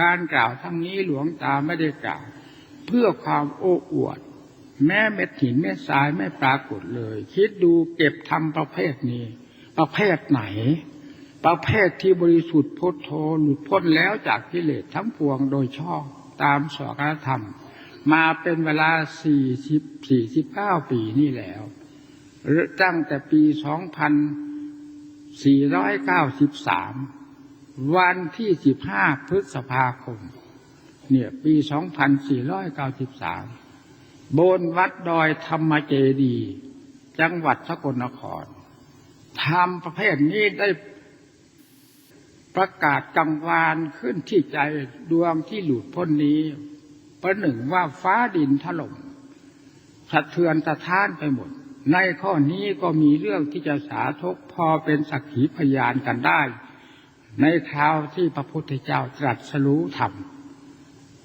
การกล่าวทั้งนี้หลวงตาไม่ได้กล่าว เพื่อความโอ้อวด แม้เม็ดหินเม็ดทรายไม่ปรากฏเลย คิดดูเก็บทำประเภทนี้ ประเภทไหน ประเภทที่บริสุทธิ์พ้นโทหลุดพ้นแล้วจากกิเลสทั้งปวงโดยชอบตามสวรธรรม มาเป็นเวลาสี่สิบสี่สิบเก้าปีนี่แล้วหรือตั้งแต่ปีสองพันสี่ร้อยเก้าสิบสาม วันที่สิบห้าพฤษภาคม เนี่ยปีสองพันสี่ร้อยเก้าสิบสามบนวัดดอยธรรมเจดี จังหวัดสกลนครทำประเภทนี้ได้ประกาศกังวานขึ้นที่ใจดวงที่หลุดพ้นนี้ ประหนึ่งว่าฟ้าดินถล่มสะเทือนสะท้านไปหมด ในข้อนี้ก็มีเรื่องที่จะสาธกพอเป็นสักขีพยานกันได้ ในคราวที่พระพุทธเจ้าตรัสรู้ธรรม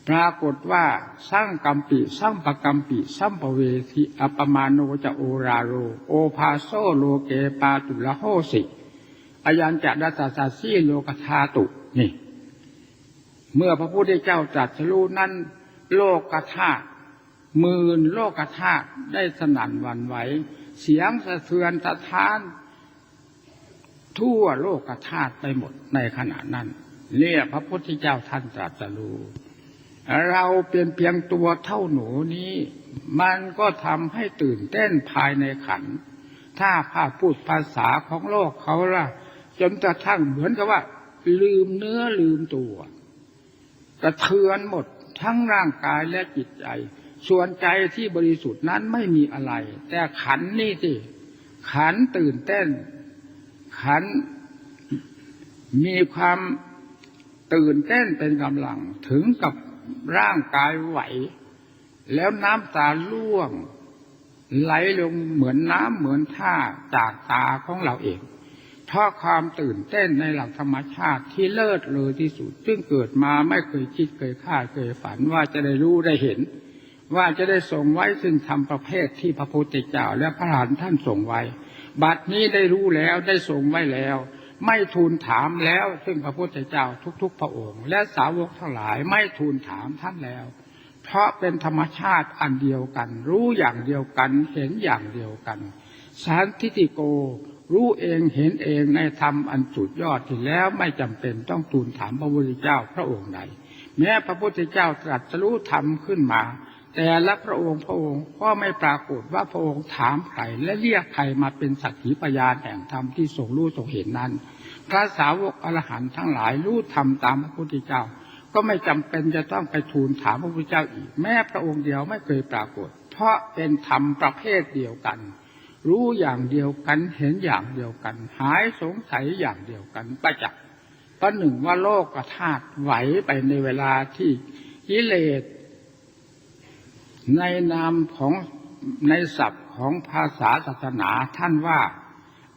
ปรากฏว่าสร้างกัมปิสร้างปะกัมปิสัมปเวทีอปมาโนจะโอราโร โอภาโซโลเกปาตุละโหสิอายันจะดัสสาสีโลกธาตุนี่ เมื่อพระพุทธเจ้าตรัสรู้นั้น โลกธาตุหมื่นโลกธาตุได้สนั่นวันไหว เสียงสะเทือนสะท้าน ทั่วโลกธาตุไปหมดในขณะนั้นเนี่ยพระพุทธเจ้าท่านตรัสรู้เราเป็นเพียงตัวเท่าหนูนี้ มันก็ทำให้ตื่นเต้นภายในขัน ถ้าพาพูดภาษาของโลกเขาล่ะ จนกระทั่งเหมือนกับว่า ลืมเนื้อลืมตัว กระเทือนหมดทั้งร่างกายและจิตใจ ส่วนใจที่บริสุทธิ์นั้นไม่มีอะไร แต่ขันนี่สิขันตื่นเต้น ขันมีความตื่นเต้นเป็นกำลังถึงกับร่างกายไหว แล้วน้ำตาล่วง ไหลลงเหมือนน้ำเหมือนท่าจากตาของเราเองเพราะความตื่นเต้นในหลักธรรมชาติที่เลิศเลยที่สุด ซึ่งเกิดมาไม่เคยคิดเคยคาดเคยฝันว่าจะได้รู้ได้เห็น ว่าจะได้ส่งไว้ซึ่งทำประเภทที่พระพุทธเจ้าและพระหลานท่านส่งไว้ บัดนี้ได้รู้แล้วได้ส่งไว้แล้ว ไม่ทูลถามแล้ว ซึ่งพระพุทธเจ้าทุก ๆ พระองค์ และสาวกทั้งหลายไม่ทูลถามท่านแล้ว เพราะเป็นธรรมชาติอันเดียวกัน รู้อย่างเดียวกันเห็นอย่างเดียวกันสารทิติโกรู้เองเห็นเองในธรรมอันสุดยอดที่แล้วไม่จำเป็นต้องทูลถามพระพุทธเจ้าพระองค์ใดแม้พระพุทธเจ้าตรัสรู้ธรรมขึ้นมา แต่ละพระองค์พระองค์ก็ไม่ปรากฏว่าพระองค์ถามใครและเรียกใครมาเป็นสักขีพยานแห่งธรรมที่ทรงรู้ทรงเห็นนั้น พระสาวกอรหันต์ทั้งหลายรู้ธรรมตามพระพุทธเจ้า ก็ไม่จำเป็นจะต้องไปทูลถามพระพุทธเจ้าอีก แม้พระองค์เดียวไม่เคยปรากฏ เพราะเป็นธรรมประเภทเดียวกัน รู้อย่างเดียวกันเห็นอย่างเดียวกัน หายสงสัยอย่างเดียวกันประจักษ์ประหนึ่งว่าโลกธาตุไหวไปในเวลาที่กิเลส ในนามของในศัพท์ของภาษาศาสนาท่านว่า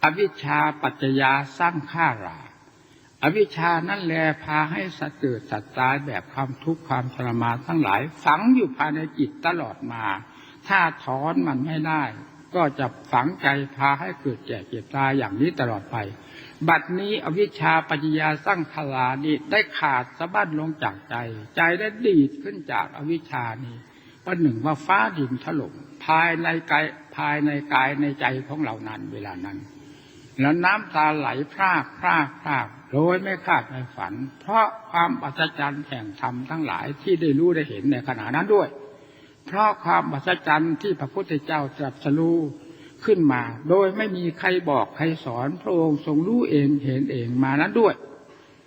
อวิชชาปัจจยาสร้างข้ารา อวิชชานั่นแลพาให้สัตว์เกิดสัตว์ตายแบบความทุกข์ความทรมานทั้งหลาย ฝังอยู่ภายในจิตตลอดมา ถ้าถอนมันไม่ได้ ก็จะฝังใจพาให้เกิดแก่เจ็บตายอย่างนี้ตลอดไป บัดนี้อวิชชาปัจจยาสร้างคลานี้ได้ขาดสะบั้นลงจากใจ ใจได้ดีดขึ้นจากอวิชชานี้ ประหนึ่งว่าฟ้าดินถล่มภายในกายภายในกายในใจของเรานั้นเวลานั้น แล้วน้ำตาไหลพรากพรากพรากโดยไม่คาดไม่ฝัน เพราะความอัศจรรย์แห่งธรรมทั้งหลายที่ได้รู้ได้เห็นในขณะนั้นด้วย เพราะความอัศจรรย์ที่พระพุทธเจ้าตรัสรู้ขึ้นมา โดยไม่มีใครบอกใครสอนพระองค์ทรงรู้เองเห็นเองมานั้นด้วย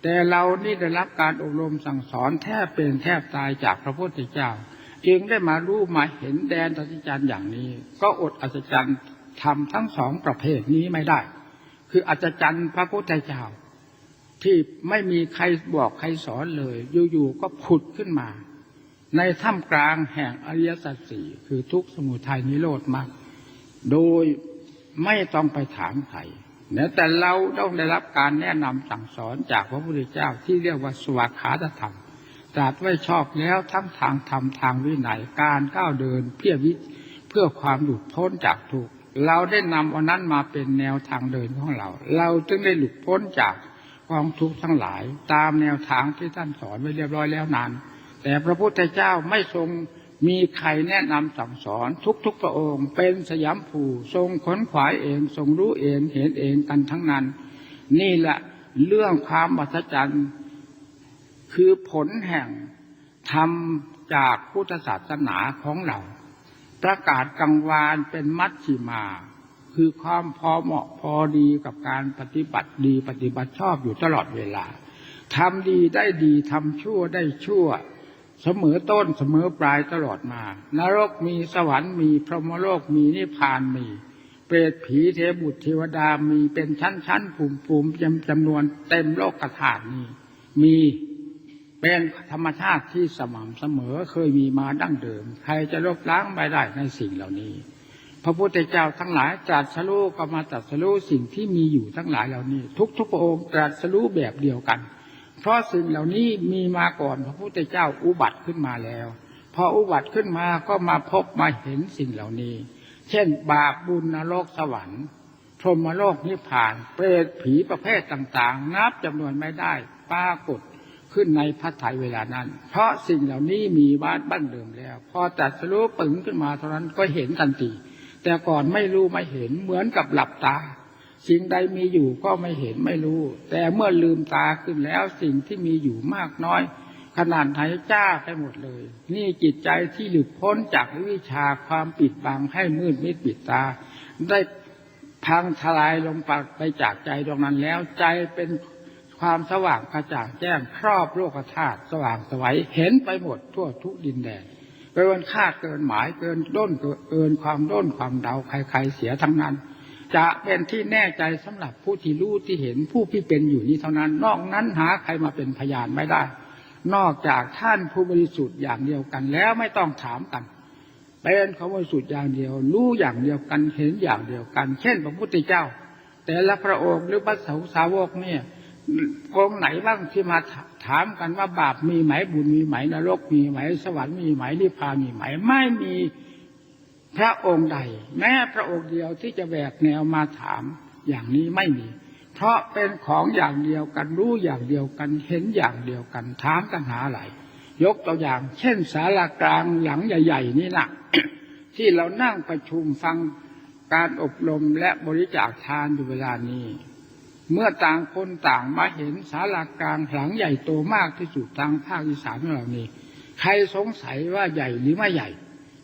แต่เรานี่ได้รับการอบรมสั่งสอนแทบเป็นแทบตายจากพระพุทธเจ้า จึงได้มารู้มาเห็นแดนอัศจรรย์อย่างนี้ ก็อดอัศจรรย์ทำทั้งสองประเภทนี้ไม่ได้ คืออัศจรรย์พระพุทธเจ้าที่ไม่มีใครบอกใครสอนเลย อยู่ๆก็ผุดขึ้นมา ในถ้ำกลางแห่งอริยสัจสี่คือทุกสมุทัยนิโรธมรรคโดยไม่ต้องไปถามใครแต่เราต้องได้รับการแนะนำสั่งสอนจากพระพุทธเจ้าที่เรียกว่าสวากขาธรรม ตรัสไว้ชอบแล้วทั้งทางธรรมทางวินัยการก้าวเดินเพื่อวิเพื่อความหลุดพ้นจากทุกข์เราได้นำเอานั้นมาเป็นแนวทางเดินของเรา เราจึงได้หลุดพ้นจากกองทุกข์ทั้งหลาย ตามแนวทางที่ท่านสอนไว้เรียบร้อยแล้วนานแต่พระพุทธเจ้าไม่ทรงมีใครแนะนำสั่งสอนทุกๆพระองค์ เป็นสยามผูทรงขนขวายเอง ทรงรู้เองเห็นเองกันทั้งนั้น นี่แหละเรื่องความมหัศจรรย์ คือผลแห่งธรรมจากพุทธศาสนาของเรา ประกาศกังวานเป็นมัชชิมา คือความพอเหมาะพอดีกับการปฏิบัติดีปฏิบัติชอบอยู่ตลอดเวลาทำดีได้ดีทำชั่วได้ชั่ว เสมอต้นเสมอปลายตลอดมา นรกมีสวรรค์มีพรหมโลกมีนิพพานมี เปรตผีเทพบุตรเทวดามีเป็นชั้นชั้นภูมิภูมิจำจำนวนเต็มโลกกระถานนี้มี เป็นธรรมชาติที่สม่ำเสมอเคยมีมาดั้งเดิม ใครจะลบล้างไม่ได้ในสิ่งเหล่านี้ พระพุทธเจ้าทั้งหลายตรัสรู้ก็มาตรัสรู้สิ่งที่มีอยู่ทั้งหลายเหล่านี้ ทุกๆพระองค์ตรัสรู้แบบเดียวกัน เพราะสิ่งเหล่านี้มีมาก่อนพระพุทธเจ้าอุบัติขึ้นมาแล้ว พออุบัติขึ้นมาก็มาพบมาเห็นสิ่งเหล่านี้ เช่น บาปบุญนรกสวรรค์พรหมโลกนิพพาน เปรตผีประเภทต่างๆ นับจำนวนไม่ได้ปรากฏ ขึ้นในพระทัยเวลานั้น เพราะสิ่งเหล่านี้มีบ้านบ้านเดิมแล้ว พอตรัสรู้ปึงขึ้นมาเท่านั้นก็เห็นทันทีแต่ก่อนไม่รู้ไม่เห็นเหมือนกับหลับตา สิ่งใดมีอยู่ก็ไม่เห็นไม่รู้ แต่เมื่อลืมตาขึ้นแล้วสิ่งที่มีอยู่มากน้อย ขนาดไหนจ้าไปหมดเลย นี่จิตใจที่หลุดพ้นจากวิชาความปิดบังให้มืดมิดปิดตา ได้พังทลายลงไปจากใจตรงนั้นแล้วใจเป็น ความสว่างกระจ่างแจ้งครอบโลกธาตุสว่างสวัยเห็นไปหมดทั่วทุกดินแดนเกินคาดเกินหมายเกินด้นเกินความด้นความเดาใครๆเสียทั้งนั้น จะเป็นที่แน่ใจสำหรับผู้ที่รู้ที่เห็นผู้ที่เป็นอยู่นี้เท่านั้น นอกนั้นหาใครมาเป็นพยานไม่ได้ นอกจากท่านผู้บริสุทธิ์อย่างเดียวกันแล้วไม่ต้องถามกันเป็นเขาบริสุทธิ์อย่างเดียว รู้อย่างเดียวกันเห็นอย่างเดียวกัน เช่นพระพุทธเจ้า แต่ละพระองค์หรือพระสาวกเนี่ย องไหนบ้างที่มาถามกันว่าบาปมีไหมบุญมีไหมนรกมีไหม สวรรค์มีไหมนิพพานมีไหม ไม่มีพระองค์ใด แม้พระองค์เดียวที่จะแบกแนวมาถามอย่างนี้ไม่มี เพราะเป็นของอย่างเดียวกันรู้อย่างเดียวกันเห็นอย่างเดียวกันถามกันหาอะไรยกตัวอย่าง เช่นศาลากลางหลังใหญ่ ๆ นี่นะที่เรานั่งประชุมฟังการอบรมและบริจาคทานอยู่เวลานี้ เมื่อต่างคนต่างมาเห็นศาลากลางหลังใหญ่โตมากที่สุดทางภาคอีสานของเรานี้ใครสงสัยว่าใหญ่หรือไม่ใหญ่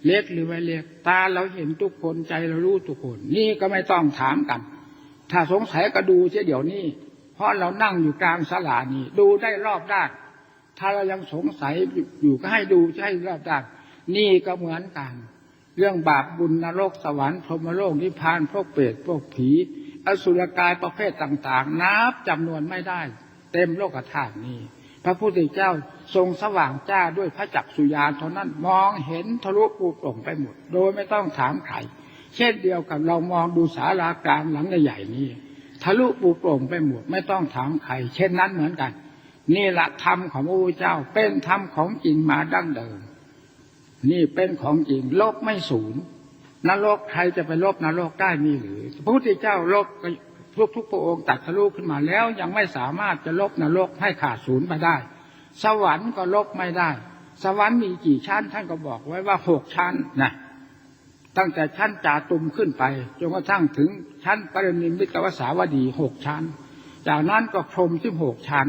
เล็กหรือไม่เล็กตาเราเห็นทุกคนใจเรารู้ทุกคน นี่ก็ไม่ต้องถามกัน ถ้าสงสัยก็ดูเสียเดี๋ยวนี้ เพราะเรานั่งอยู่กลางศาลานี้ดูได้รอบด้านถ้าเรายังสงสัยอยู่ก็ให้ดูให้รอบด้านนี่ก็เหมือนกัน เรื่องบาปบุญนรกสวรรค์พรหมโลกนิพพานพวกเปรตพวกผี อสุรกายประเภทต่างๆ นับจำนวนไม่ได้ เต็มโลกธาตุนี้ พระพุทธเจ้าทรงสว่างจ้าด้วยพระจักสุญญาณเท่านั้นมองเห็นทะลุปูโปร่งไปหมด โดยไม่ต้องถามใครเช่นเดียวกับเรามองดูศาลากลางหลังใหญ่ๆนี้ทะลุปูโปร่งไปหมดไม่ต้องถามใครเช่นนั้นเหมือนกัน นี่แหละธรรมของพระพุทธเจ้าเป็นธรรมของจริงมาดั้งเดิม นี่เป็นของจริงลกไม่สูญ นรกใครจะไปลบนรกได้มีหรือพระพุทธเจ้าลบทุกทุกพระองค์ตัดทะลุขึ้นมาแล้วยังไม่สามารถจะลบนรกให้ขาดศูนย์ไปได้ สวรรค์ก็ลบไม่ได้ สวรรค์มีกี่ชั้นท่านก็บอกไว้ว่าหกชั้นนะตั้งแต่ชั้นจ่าตุมขึ้นไปจนกระทั่งถึงชั้นปรินิมิตวสาวดีหกชั้น จากนั้นก็พรมที่หกชั้น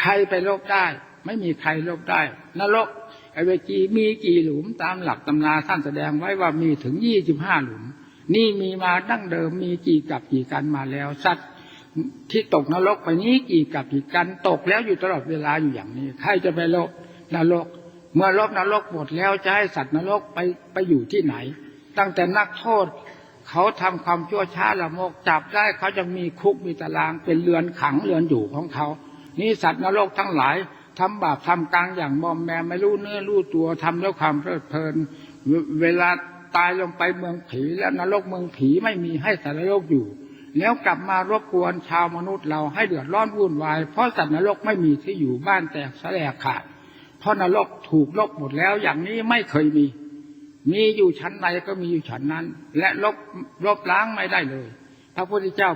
ใครไปลบได้ ไม่มีใครลบได้ นรก อเวจีมีกี่หลุมตามหลักตำราท่านแสดงไว้ว่ามีถึงยี่สิบห้าหลุม นี่มีมาดั้งเดิมมีกี่กับกี่กันมาแล้วสัตว์ที่ตกนรกไปนี้กี่กับกี่กันตกแล้วอยู่ตลอดเวลาอยู่อย่างนี้ ใครจะไปลบนรก เมื่อลบนรกหมดแล้วจะให้สัตว์นรกไปไปอยู่ที่ไหน ตั้งแต่นักโทษเขาทำความชั่วช้าละโมกจับได้เขาจะมีคุกมีตารางเป็นเรือนขังเรือนอยู่ของเขา นี่สัตว์นรกทั้งหลาย ทำบาปทำกลางอย่างมอมแมมไม่รู้เนื้อรู้ตัวทำแล้วความเพลิดเพลิน เวลาตายลงไปเมืองผีแล้วนรกเมืองผีไม่มีให้สัตว์นรกอยู่ แล้วกลับมารบกวนชาวมนุษย์เราให้เดือดร้อนวุ่นวาย เพราะสัตว์นรกไม่มีที่อยู่บ้านแตกแสลกขาดเพราะนรกถูกลบหมดแล้วอย่างนี้ไม่เคยมี มีอยู่ชั้นใดก็มีอยู่ชั้นนั้น และลบลบล้างไม่ได้เลย พระพุทธเจ้า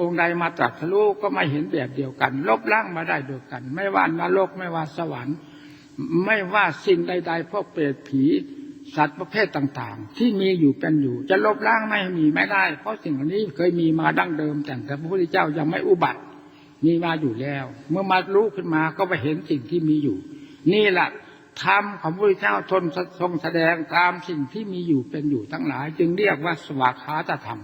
องค์ใดมาตรัสรู้ก็ไม่เห็นแบบเดียวกัน ลบล้างมาได้เดียวกัน ไม่ว่านรกไม่ว่าสวรรค์ ไม่ว่าสิ่งใดๆพวกเปรตผีสัตว์ประเภทต่างๆ ที่มีอยู่เป็นอยู่ จะลบล้างไม่มีไม่ได้ เพราะสิ่งเหล่านี้เคยมีมาดั้งเดิมแต่พระพุทธเจ้ายังไม่อุบัติ มีมาอยู่แล้ว เมื่อมารู้ขึ้นมาก็ไปเห็นสิ่งที่มีอยู่ นี่แหละธรรมของพระพุทธเจ้าทนทรงแสดงตามสิ่งที่มีอยู่เป็นอยู่ทั้งหลาย จึงเรียกว่าสวากขาตธรรม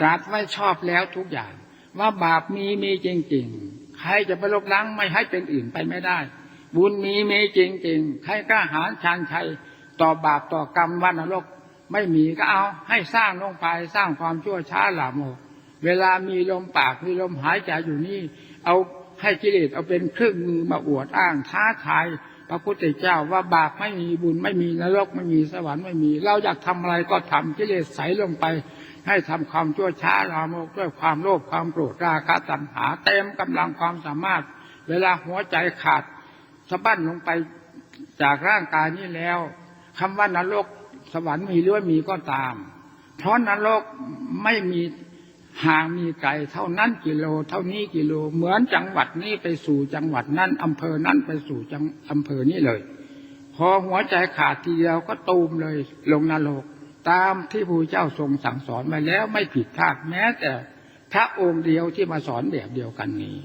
ตรัสไว้ชอบแล้วทุกอย่าง ว่าบาปมีมีจริงๆ ใครจะไปลบล้างไม่ให้เป็นอื่นไปไม่ได้ บุญมีมีจริงๆ ใครกล้าหาญชานชัยต่อบาปต่อกรรมวันนรกไม่มีก็เอาให้สร้างลงไปสร้างความชั่วช้าหลาโมกเวลามีลมปากมีลมหายใจอยู่นี่ เอาให้กิเลสเอาเป็นเครื่องมือมาอวดอ้างท้าทาย ระพุทธเจ้าว่าบาปไม่มีบุญไม่มีนรกไม่มีสวรรค์ไม่มี เราอยากทำอะไรก็ทำกิเลสใสลงไป ให้ทำความชั่วช้าลามกด้วยความโลภความโกรธราคะตัณหา เต็มกำลังความสามารถ เวลาหัวใจขาดสะบั้นลงไปจากร่างกายนี้แล้วคำว่านรกสวรรค์มีหรือไม่มีก็ตาม เพราะนรกไม่มี ห่างมีไกลเท่านั้นกิโล เท่านี้กิโล เหมือนจังหวัดนี้ไปสู่จังหวัดนั้นอำเภอนั้นไปสู่จังอำเภอนี้เลย พอหัวใจขาดทีเดียวก็ตูมเลยลงนรกตามที่พระเจ้าทรงสั่งสอนมาแล้วไม่ผิดพลาดแม้แต่พระองค์เดียวที่มาสอนแบบเดียวกันนี้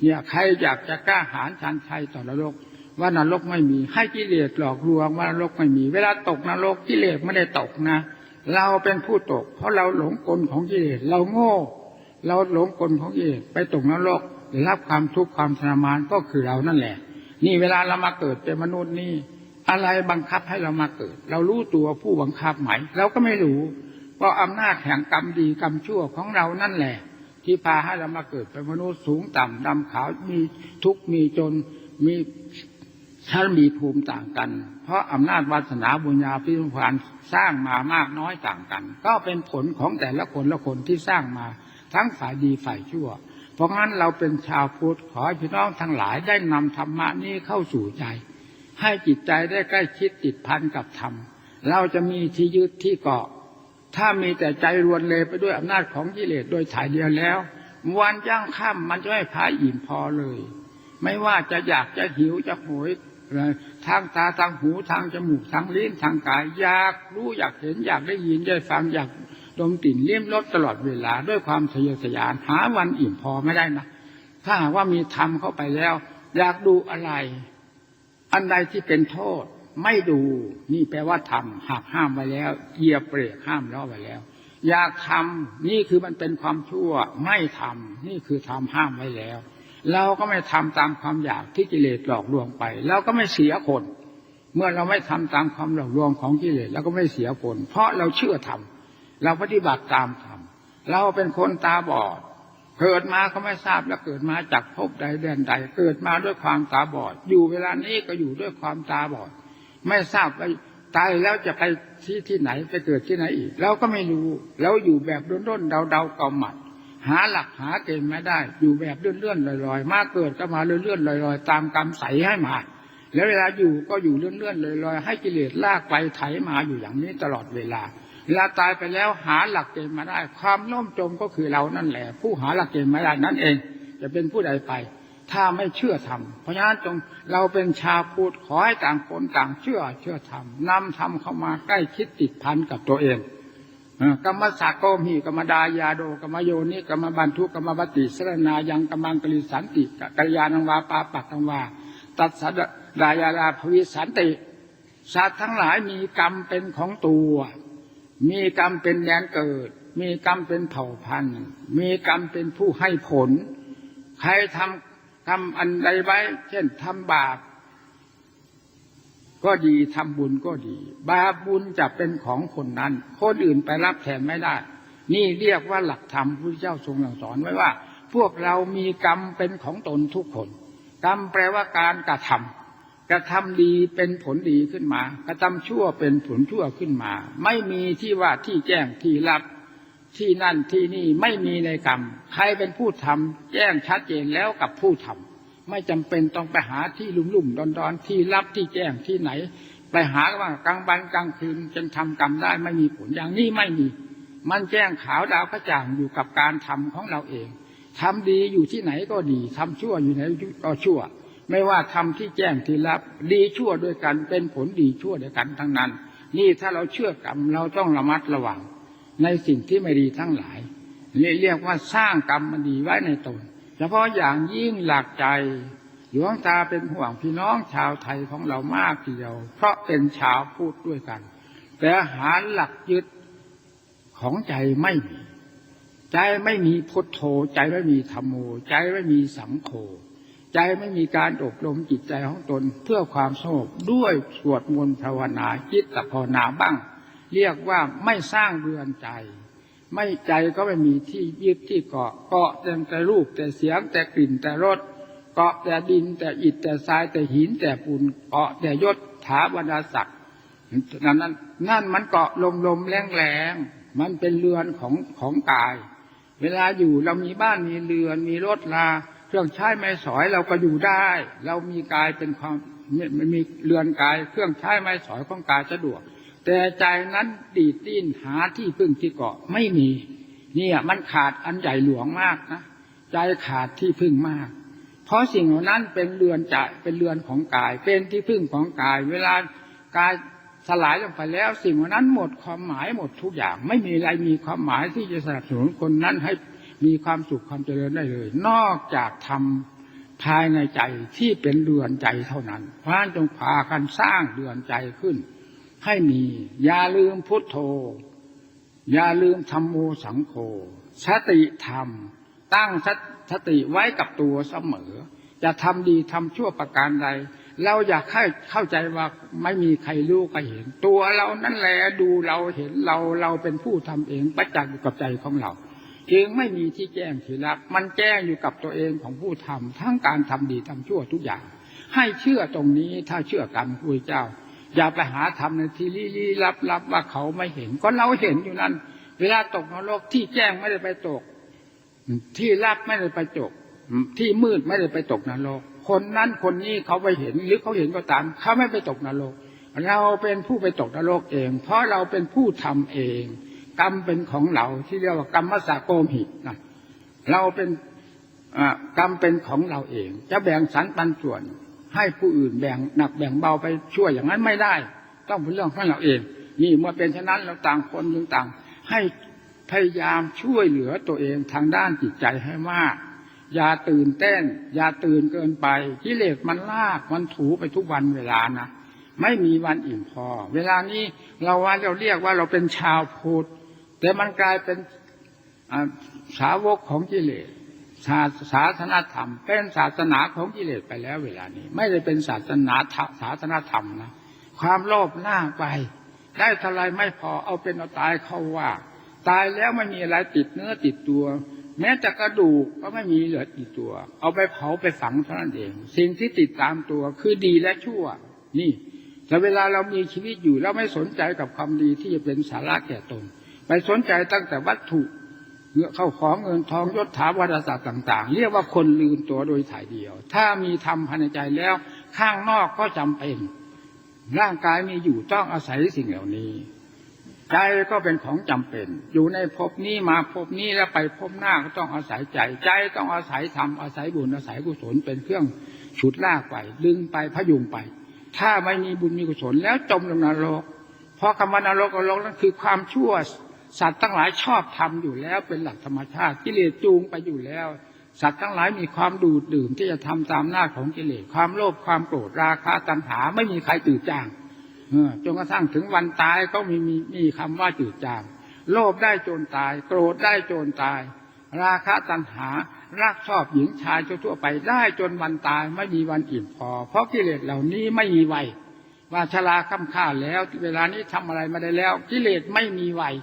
เนี่ยใครอยากจะกล้าหาญชันชัยต่อนรก ว่านรกไม่มีให้กิเลสหลอกลวงว่านรกไม่มี เวลาตกนรกกิเลสไม่ได้ตกนะ เราเป็นผู้ตก เพราะเราหลงกลของกิเลสเราโง่ เราหลงกลของกิเลสไปตกนรกรับความทุกข์ความทรมานก็คือเรานั่นแหละ นี่เวลาเรามาเกิดเป็นมนุษย์นี่ อะไรบังคับให้เรามาเกิด เรารู้ตัวผู้บังคับไหมเราก็ไม่รู้เพราะอำนาจแห่งกรรมดีกรรมชั่วของเรานั่นแหละ ที่พาให้เรามาเกิดเป็นมนุษย์สูงต่ำดำขาวมีทุกข์มีจนมี ชั้นมีภูมิต่างกัน เพราะอำนาจวาสนาบุญญาพิพานสร้างมามากน้อยต่างกัน ก็เป็นผลของแต่ละคนละคนที่สร้างมา ทั้งฝ่ายดีฝ่ายชั่ว เพราะงั้นเราเป็นชาวพุทธขอให้พี่น้องทั้งหลายได้นำธรรมะนี้เข้าสู่ใจ ให้จิตใจได้ใกล้ชิดติดพันกับธรรม เราจะมีที่ยึดที่เกาะ ถ้ามีแต่ใจรวนเลยไปด้วยอำนาจของกิเลสโดยถ่ายเดียวแล้ว วันย่างค่ำมันจะไม่พาอิ่มพอเลย ไม่ว่าจะอยากจะหิวจะโหย ทางตาทางหูทางจมูกทางลิ้นทางกายอยากรู้อยากเห็นอยากได้ยินได้ฟังอยากดมกลิ่นเลี้ยมรสตลอดเวลา ด้วยความทะเยอทะยานหาวันอิ่มพอไม่ได้นะถ้าหากว่ามีธรรมเข้าไปแล้ว อยากดูอะไร อันใดที่เป็นโทษ ไม่ดูนี่แปลว่าทำหักห้ามไว้แล้วเหยียบเบรกห้ามล้อไว้แล้ว อยากทำนี่คือมันเป็นความชั่ว ไม่ทำนี่คือทำห้ามไว้แล้ว เราก็ไม่ทำตามความอยากที่กิเลสหลอกลวงไปเราก็ไม่เสียคน เมื่อเราไม่ทำตามความหลอกลวงของกิเลสเราก็ไม่เสียผลเพราะเราเชื่อธรรมเราปฏิบัติตามธรรมเราเป็นคนตาบอด เกิดมาเขาไม่ทราบแล้วเกิดมาจากภพใดแดนใด เกิดมาด้วยความตาบอด อยู่เวลานี้ก็อยู่ด้วยความตาบอด ไม่ทราบว่าตายแล้วจะไปที่ที่ไหนไปเกิดที่ไหนอีกเราก็ไม่รู้เราอยู่แบบด้นๆเดาๆเกาหมัด หาหลักหาเกณฑ์ไม่ได้ อยู่แบบเลื่อนๆลอยๆ มาเกิดก็มาเลื่อนๆลอยๆ ตามกรรมใสให้มา แล้วเวลาอยู่ก็อยู่เลื่อนๆลอยๆ ให้กิเลสลากไปไถมาอยู่อย่างนี้ตลอดเวลาเวลาตายไปแล้วหาหลักเกณฑ์มาได้ ความล่มจมก็คือเรานั่นแหละ ผู้หาหลักเกณฑ์ไม่ได้นั่นเอง จะเป็นผู้ใดไป ถ้าไม่เชื่อธรรมเพราะฉะนั้นจงเราเป็นชาพุทธขอให้ต่างคนต่างเชื่อเชื่อธรรมนำธรรมเข้ามาใกล้คิดติดพันกับตัวเอง กรรมสากโกมีกรรมดายาโดกรรมโยนิกรรมบันทุกรรมบัติสรนายังกรรมังกลิสันติกัลยาณังวาปาปักตังวา ตัดสัดดายาลาภวิสันติสัตว์ทั้งหลายมีกรรมเป็นของตัว มีกรรมเป็นแดนเกิด มีกรรมเป็นเผ่าพันธุ์ มีกรรมเป็นผู้ให้ผล ใครทำทำอันใดไว้ เช่นทำบาป ก็ดีทำบุญก็ดี บาปบุญจะเป็นของคนนั้น คนอื่นไปรับแทนไม่ได้ นี่เรียกว่าหลักธรรมพระเจ้าทรงสอนไว้ว่า พวกเรามีกรรมเป็นของตนทุกคน กรรมแปลว่าการกระทำกระทำดีเป็นผลดีขึ้นมา กระทำชั่วเป็นผลชั่วขึ้นมา ไม่มีที่ว่าที่แจ้งที่ลับที่นั่นที่นี่ไม่มีในกรรม ใครเป็นผู้ทำแจ้งชัดเจนแล้วกับผู้ทำ ไม่จำเป็นต้องไปหาที่ลุ่มลุ่มดอนดอนที่ลับที่แจ้งที่ไหน ไปหาว่ากลางวันกลางคืนจนทำกรรมได้ไม่มีผลอย่างนี้ไม่มี มันแจ้งขาวดาวกระจ่างอยู่กับการทำของเราเองทำดีอยู่ที่ไหนก็ดีทำชั่วอยู่ไหนก็ชั่ว ไม่ว่าทำที่แจ้งที่รับดีชั่วด้วยกันเป็นผลดีชั่วด้วยกันทั้งนั้น นี่ถ้าเราเชื่อกรรมเราต้องระมัดระวังในสิ่งที่ไม่ดีทั้งหลายเรียกว่าสร้างกรรมมันดีไว้ในตน เฉพาะอย่างยิ่งหลักใจหลวงตาเป็นห่วงพี่น้องชาวไทยของเรามากทีเดียว เพราะเป็นชาวพูดด้วยกัน แต่หาหลักยึดของใจไม่มี ใจไม่มีพุทโธ ใจไม่มีธรรมโม ใจไม่มีสังโฆใจไม่มีการอบรมจิตใจของตนเพื่อความสงบด้วยสวดมนต์ภาวนาจิตตภาวนาบ้าง เรียกว่าไม่สร้างเรือนใจ ไม่ใจก็ไม่มีที่ยึดที่เกาะเกาะแต่แต่รูปแต่เสียงแต่กลิ่นแต่รสเกาะแต่ดินแต่อิฐแต่ทรายแต่หินแต่ปูนเกาะแต่ยศถาบรรดาศักดิ์นั่นนั่นนั่นมันเกาะลมลมแรงแรงมันเป็นเรือนของของกาย เวลาอยู่เรามีบ้านมีเรือนมีรถลาเครื่องใช้ไม้สอยเราก็อยู่ได้ เรามีกายเป็นความมันมีเรือนกาย เครื่องใช้ไม้สอยของกายสะดวก แต่ใจนั้นดีดดิ้นหาที่พึ่งที่เกาะไม่มี เนี่ยมันขาดอันใหญ่หลวงมากนะใจขาดที่พึ่งมาก เพราะสิ่งเหล่านั้นเป็นเรือนใจเป็นเรือนของกาย เป็นที่พึ่งของกาย เวลากายสลายลงไปแล้ว สิ่งเหล่านั้นหมดความหมายหมดทุกอย่าง ไม่มีอะไรมีความหมายที่จะสนับสนุนคนนั้นให้มีความสุขความเจริญได้เลย นอกจากทำภายในใจที่เป็นเรือนใจเท่านั้นพราะฉะนั้นจงพากันสร้างเรือนใจขึ้น ให้มี อย่าลืมพุทโธ อย่าลืมธรรมโมสังโฆสติธรรม ตั้งสติไว้กับตัวเสมอ จะทำดีทำชั่วประการใด เราอยากให้เข้าใจว่าไม่มีใครรู้ใครเห็น ตัวเรานั่นแหละดูเราเห็นเราเราเป็นผู้ทำเองประจักษ์อยู่กับใจของเราจึงไม่มีที่แจ้งที่รับ มันแจ้งอยู่กับตัวเองของผู้ทำทั้งการทำดีทำชั่วทุกอย่าง ให้เชื่อตรงนี้ถ้าเชื่อกรรมพุทธเจ้า อย่าไปหาทำในที่ลี้ลับลับว่าเขาไม่เห็น ก็เราเห็นอยู่นั่นเวลาตกนรกที่แจ้งไม่ได้ไปตก ที่ลับไม่ได้ไปตก ที่มืดไม่ได้ไปตกนรก คนนั้นคนนี้เขาไปเห็นหรือเขาเห็นก็ตาม เขาไม่ไปตกนรก เราเป็นผู้ไปตกนรกเอง เพราะเราเป็นผู้ทำเอง กรรมเป็นของเราที่เรียกว่ากรรมสาโกมหินะเราเป็นกรรมเป็นของเราเอง จะแบ่งสรรปันส่วน ให้ผู้อื่นแบ่งหนักแบ่งเบาไปช่วยอย่างนั้นไม่ได้ ต้องเป็นเรื่องของเราเอง นี่เมื่อเป็นเช่นนั้นเราต่างคนยังต่าง ให้พยายามช่วยเหลือตัวเองทางด้านจิตใจให้มาก อย่าตื่นเต้น อย่าตื่นเกินไปกิเลสมันลากมันถูไปทุกวันเวลานะไม่มีวันอิ่มพอ เวลานี้เราว่าเราเรียกว่าเราเป็นชาวพุทธแต่มันกลายเป็นสาวกของกิเลส ศาศาสนาธรรม เป็นศาสนาของกิเลสไปแล้วเวลานี้ ไม่ได้เป็นศาสนาศาสนาธรรมนะความโลภล่าไป ได้ท่าไรไม่พอเอาเป็นเอาตายเขาว่า ตายแล้วไม่มีอะไรติดเนื้อติดตัว แม้แต่กระดูกก็ไม่มีเหลือติดตัว เอาไปเผาไปฝังเท่านั้นเอง สิ่งที่ติดตามตัวคือดีและชั่ว นี่แต่เวลาเรามีชีวิตอยู่เราไม่สนใจกับความดีที่จะเป็นสาระแก่ตน ไปสนใจตั้งแต่วัตถุ เงื่อเข้าของเงินทองยศถาบรรดาศักดิ์ต่าง ๆ เรียกว่าคนลืมตัวโดยถ่ายเดียว ถ้ามีธรรมภายในใจแล้ว ข้างนอกก็จำเป็น ร่างกายมีอยู่ต้องอาศัยสิ่งเหล่านี้ใจก็เป็นของจำเป็น อยู่ในภพนี้มาภพนี้แล้วไปภพหน้าก็ต้องอาศัยใจ ใจต้องอาศัยธรรมอาศัยบุญอาศัยกุศลเป็นเครื่องฉุดลากไปดึงไปพยุงไป ถ้าไม่มีบุญมีกุศลแล้วจมลงนรกเพราะคำว่านรกนรกนั่นคือความชั่ว สัตว์ทั้งหลายชอบทำอยู่แล้วเป็นหลักธรรมชาติกิเลสจูงไปอยู่แล้ว สัตว์ทั้งหลายมีความดูดดื่มที่จะทำตามหน้าของกิเลสความโลภความโกรธราคะตัณหาไม่มีใครตื่นจางจนกระทั่งถึงวันตายก็มีมีมีคำว่าจืดจาง โลภได้โจรตาย โกรธได้โจรตาย ราคะตัณหารักชอบหญิงชายทั่วไปได้จนวันตายไม่มีวันอิ่มพอ เพราะกิเลสเหล่านี้ไม่มีวัยว่าชราค่ำค่าแล้ว เวลานี้ทำอะไรมาได้แล้ว กิเลสไม่มีวัย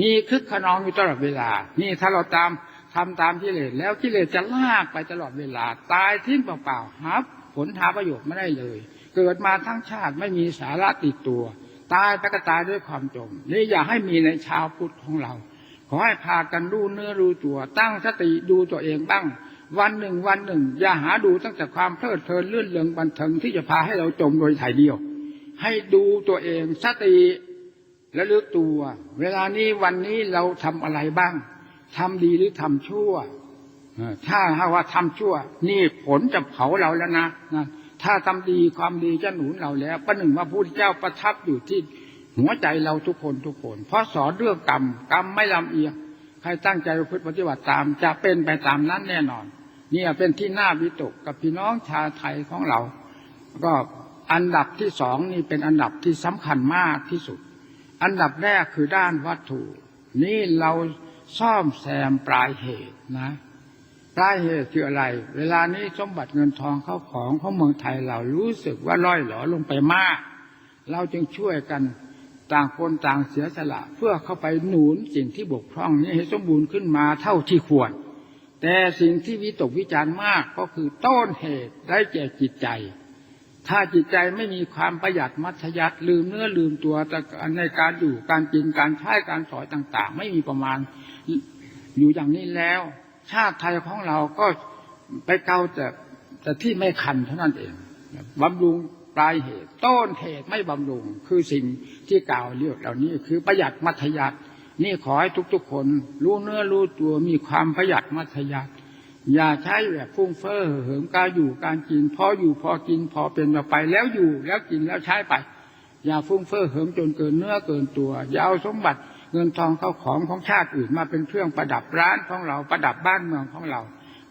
มีคึกขนองอยู่ตลอดเวลา นี่ถ้าเราตามทำตามกิเลสแล้วกิเลสจะลากไปตลอดเวลา ตายทิ้งเปล่าๆหาผลหาประโยชน์ไม่ได้เลย เกิดมาทั้งชาติไม่มีสาระติดตัว ตายไปก็ตายด้วยความจมนี่อย่าให้มีในชาวพุทธของเรา ขอให้พากันรู้เนื้อรู้ตัวตั้งสติดูตัวเองบ้าง วันหนึ่งวันหนึ่ง อย่าหาดูตั้งแต่ความเพลิดเพลินเลื่อนเลืองบันเทิงที่จะพาให้เราจมโดยถ่ายเดียว ให้ดูตัวเองสติ และลึกตัว เวลานี้วันนี้เราทำอะไรบ้าง ทำดีหรือทำชั่วถ้าหากว่าทำชั่ว นี่ผลจะเผาเราแล้วนะนะถ้าทำดีความดีจะหนุนเราแล้วประหนึ่งว่าพระพุทธเจ้าประทับอยู่ที่หัวใจเราทุกคนทุกคน เพราะสอนเรื่องกรรมกรรมไม่ลำเอียงใครตั้งใจประพฤติปฏิบัติตามจะเป็นไปตามนั้นแน่นอน เนี่ยเป็นที่น่าวิตกกับพี่น้องชาวไทยของเรา ก็อันดับที่สองนี่เป็นอันดับที่สำคัญมากที่สุด อันดับแรกคือด้านวัตถุ นี่เราซ่อมแซมปลายเหตุนะปลายเหตุคืออะไร เวลานี้สมบัติเงินทองเข้าของของเมืองไทยเรารู้สึกว่าล่อยหลอลงไปมาก เราจึงช่วยกันต่างคนต่างเสียสละ เพื่อเข้าไปหนุนสิ่งที่บกพร่องนี้ให้สมบูรณ์ขึ้นมาเท่าที่ควร แต่สิ่งที่วิตกวิจารณ์มากก็คือต้นเหตุได้แก่จิตใจ ถ้าจิตใจไม่มีความประหยัดมัธยัติลืมเนื้อลืมตัวแต่ในการอยู่การกินการใช้การสอยต่าง ๆ ไม่มีประมาณอยู่อย่างนี้แล้ว ชาติไทยของเราก็ไปเกาแต่แต่ที่ไม่คันเท่านั้นเองบำรุงปลายเหตุ ต้นเหตุไม่บำรุง คือสิ่งที่กล่าวเรียกเหล่านี้ คือประหยัดมัธยัตินี่ขอให้ทุกๆคน รู้เนื้อรู้ตัวมีความประหยัดมัธยัติ อย่าใช้แบบฟุ้งเฟ้อเหิมการอยู่การกิน พออยู่พอกินพอเป็นมาไปแล้วอยู่แล้วกินแล้วใช้ไป อย่าฟุ้งเฟ้อเหิมจนเกินเนื้อเกินตัว อย่าเอาสมบัติเงินทองเข้าของของชาติอื่นมาเป็นเครื่องประดับร้านของเราประดับบ้านเมืองของเรา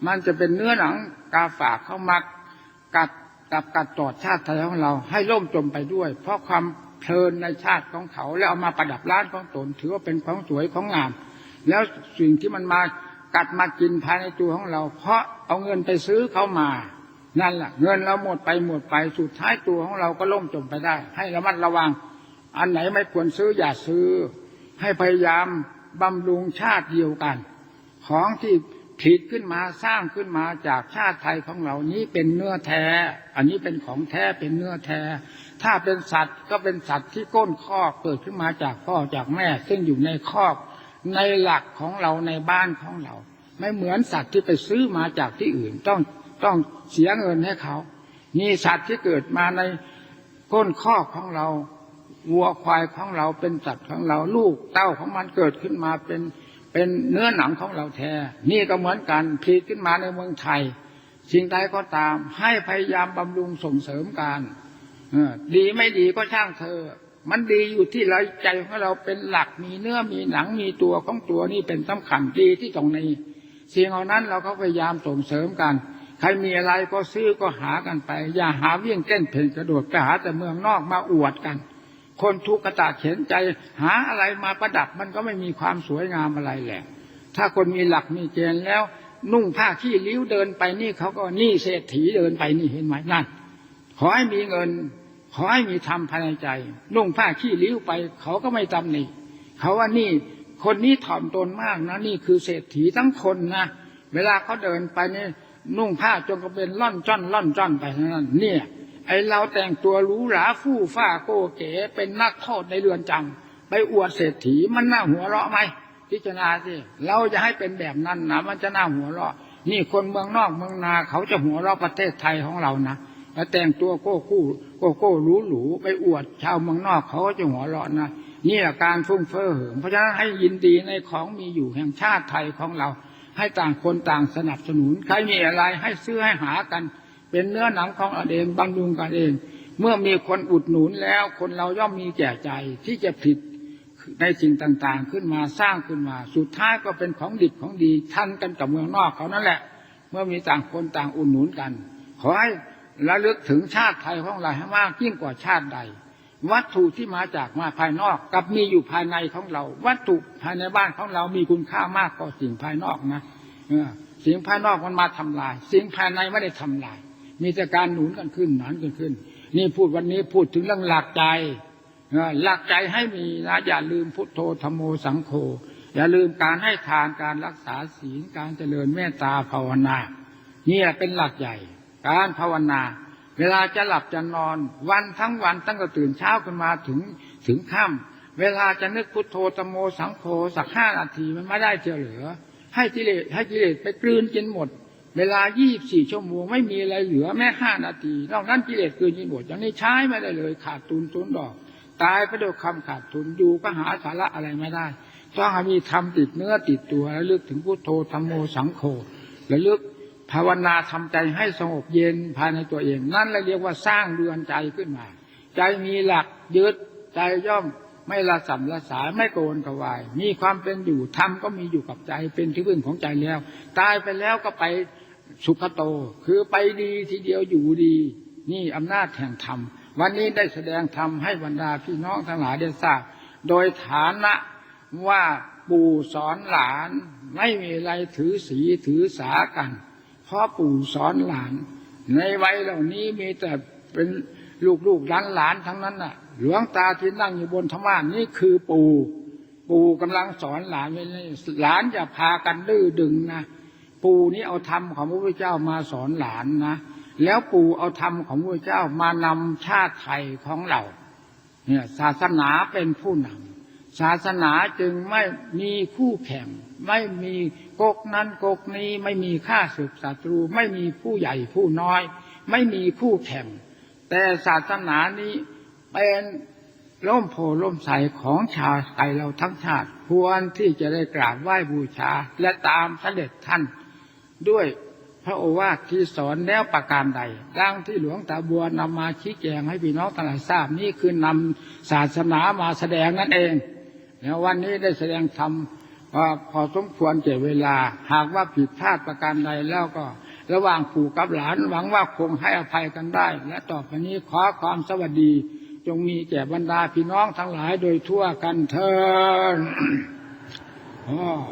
มันจะเป็นเนื้อหนังกาฝากเข้ามากัดกับกัดตอดชาติไทยของเราให้ล่มจมไปด้วย เพราะความเพลินในชาติของเขาแล้วเอามาประดับร้านของตน ถือว่าเป็นของสวยของงาม แล้วสิ่งที่มันมา กัดมากินภายในตัวของเรา เพราะเอาเงินไปซื้อเขามา นั่นแหละเงินเราหมดไปหมดไปสุดท้ายตัวของเราก็ล่มจมไปได้ ให้ระมัดระวัง อันไหนไม่ควรซื้ออย่าซื้อ ให้พยายามบำรุงชาติเดียวกัน ของที่ผลิตขึ้นมาสร้างขึ้นมาจากชาติไทยของเรานี้เป็นเนื้อแท้ อันนี้เป็นของแท้เป็นเนื้อแท้ ถ้าเป็นสัตว์ก็เป็นสัตว์ที่ก้นคอกเกิดขึ้นมาจากพ่อจากแม่ ซึ่งอยู่ในคอก ในหลักของเราในบ้านของเรา ไม่เหมือนสัตว์ที่ไปซื้อมาจากที่อื่นต้องต้องเสียเงินให้เขา นี่สัตว์ที่เกิดมาในก้นคอกของเราวัวควายของเราเป็นสัตว์ของเราลูกเต้าของมันเกิดขึ้นมาเป็นเป็นเนื้อหนังของเราแท้ นี่ก็เหมือนกันผลิตขึ้นมาในเมืองไทย สิ่งใดก็ตาม ให้พยายามบำรุงส่งเสริมกันดีไม่ดีก็ช่างเธอ มันดีอยู่ที่เราใจของเราเป็นหลักมีเนื้อมีหนังมีตัวของตัวนี่เป็นสำคัญดีที่ตรงนี้สิ่งเหล่านั้นเราก็พยายามส่งเสริมกัน ใครมีอะไรก็ซื้อก็หากันไป อย่าหาเวี่ยงเต้นเพ่นกระโดดไปหาแต่เมืองนอกมาอวดกัน คนทุกข์กระตาเข็นใจ หาอะไรมาประดับมันก็ไม่มีความสวยงามอะไรแหละ ถ้าคนมีหลักมีเกณฑ์แล้ว นุ่งผ้าขี้ริ้วเดินไปนี่เขาก็นี่เศรษฐีเดินไปนี่เห็นไหมนั่นขอให้มีเงิน ขอให้มีธรรมภายในใจนุ่งผ้าขี้ริ้วไป เขาก็ไม่ตำหนิเขาว่านี่คนนี้ถ่อมตนมากนะนี่คือเศรษฐีทั้งคนนะเวลาเขาเดินไปนี่นุ่งผ้าจงกระเบนล่อนจ้อนล่อนจ้อนไปนั้นเนี่ย ไอเราแต่งตัวหรูหราฟู่ฟ้าโกเก๋เป็นนักโทษในเรือนจำไปอวดเศรษฐีมันน่าหัวเราะไหมพิจารณาสิเราจะให้เป็นแบบนั้นนะมันจะน่าหัวเราะ นี่คนเมืองนอกเมืองนาเขาจะหัวเราะประเทศไทยของเรานะ แล้วแต่งตัวโก้คู่โก้โก้หรูหรูไปอวดชาวเมืองนอกเขาก็จะหัวเราะนะนี่แหละการฟุ้งเฟ้อเหิมเพราะฉะนั้นให้ยินดีในของมีอยู่แห่งชาติไทยของเรา ให้ต่างคนต่างสนับสนุน ใครมีอะไรให้ซื้อให้หากัน เป็นเนื้อหนังของอเองบำรุงกันเอง เมื่อมีคนอุดหนุนแล้วคนเราย่อมมีแก่ใจที่จะผิดในสิ่งต่างๆขึ้นมาสร้างขึ้นมา สุดท้ายก็เป็นของดิบของดีทันกันกับเมืองนอกเขานั่นแหละ เมื่อมีต่างคนต่างอุดหนุนกัน ขอให้ ระลึกถึงชาติไทยของเราให้มากยิ่งกว่าชาติใด วัตถุที่มาจากมาภายนอกกับมีอยู่ภายในของเรา วัตถุภายในบ้านของเรามีคุณค่ามากกว่าสิ่งภายนอกนะเอสิ่งภายนอกมันมาทำลาย สิ่งภายในไม่ได้ทำลาย มีแต่การหนุนกันขึ้นหนุนกันขึ้น นี่พูดวันนี้พูดถึงเรื่องหลักใจหลักใจให้มีนะอย่าลืมพุทโธธรรมโมสังโฆอย่าลืมการให้ทานการรักษาศีลการเจริญเมตตาภาวนานี่เป็นหลักใหญ่ การภาวนา เวลาจะหลับจะนอน วันทั้งวันตั้งแต่ตื่นเช้าขึ้นมาถึงถึงค่ำเวลาจะนึกพุทโธธรรมโมสังโฆสักห้านาทีมันไม่ได้เจอเหลือ ให้กิเลสให้กิเลสไปกลืนกินหมด เวลา24ชั่วโมงไม่มีอะไรเหลือแม้5นาทีนอกนั้นกิเลสกลืนกินหมดอย่างนี้ใช้ไม่ได้เลยขาดทุนทุนดอก ตายไปด้วยคำขาดทุนอยู่ก็หาสาระอะไรไม่ได้ต้องมีธรรมติดเนื้อติดตัวแล้วลึกถึงพุทโธธรรมโมสังโฆระลึก ภาวนาทำใจให้สงบเย็นภายในตัวเอง นั่นเราเรียกว่าสร้างเรือนใจขึ้นมา ใจมีหลักยึดใจย่อมไม่ละสัมละสายไม่โกนกวาย มีความเป็นอยู่ธรรมก็มีอยู่กับใจเป็นที่พึ่งของใจแล้ว ตายไปแล้วก็ไปสุขโต คือไปดีทีเดียวอยู่ดี นี่อำนาจแห่งธรรม วันนี้ได้แสดงธรรมให้บรรดาพี่น้องทั้งหลายได้ทราบ โดยฐานะว่าปู่สอนหลานไม่มีอะไรถือสีถือสากัน เพราะปู่สอนหลาน ในวัยเหล่านี้มีแต่เป็นลูกๆหลานหลานๆทั้งนั้นน่ะ หลวงตาที่นั่งอยู่บนธรรมานี่คือปู่ปู่กำลังสอนหลานไว้นี่หลานอย่าพากันดื้อดึงนะปู่นี่เอาธรรมของพระพุทธเจ้ามาสอนหลานนะแล้วปู่เอาธรรมของพระพุทธเจ้ามานำชาติไทยของเรา เนี่ยศาสนาเป็นผู้นำ ศาสนาจึงไม่มีคู่แข่ง ไม่มีกกนั้นกกนี้ไม่มีข้าศึกศัตรู ไม่มีผู้ใหญ่ผู้น้อย ไม่มีคู่แข่ง แต่ศาสนานี้เป็นร่มโพล่มใสของชาวไทยเราทั้งชาติควรที่จะได้กราบไหว้บูชาและตามเสด็จท่าน ด้วยพระโอวาทที่สอนแล้วประการใดดังที่หลวงตาบัวนำมาชี้แจงให้พี่น้องทั้งหลายทราบนี่คือนำศาสนามาแสดงนั่นเอง แล้ววันนี้ได้แสดงธรรมว่าพอสมควรเก็บเวลา หากว่าผิดพลาดประการใดแล้วก็ ระหว่างปู่กับหลานหวังว่าคงให้อภัยกันได้ และต่อไปนี้ขอความสวัสดี จงมีแก่บรรดาพี่น้องทั้งหลายโดยทั่วกันเถิด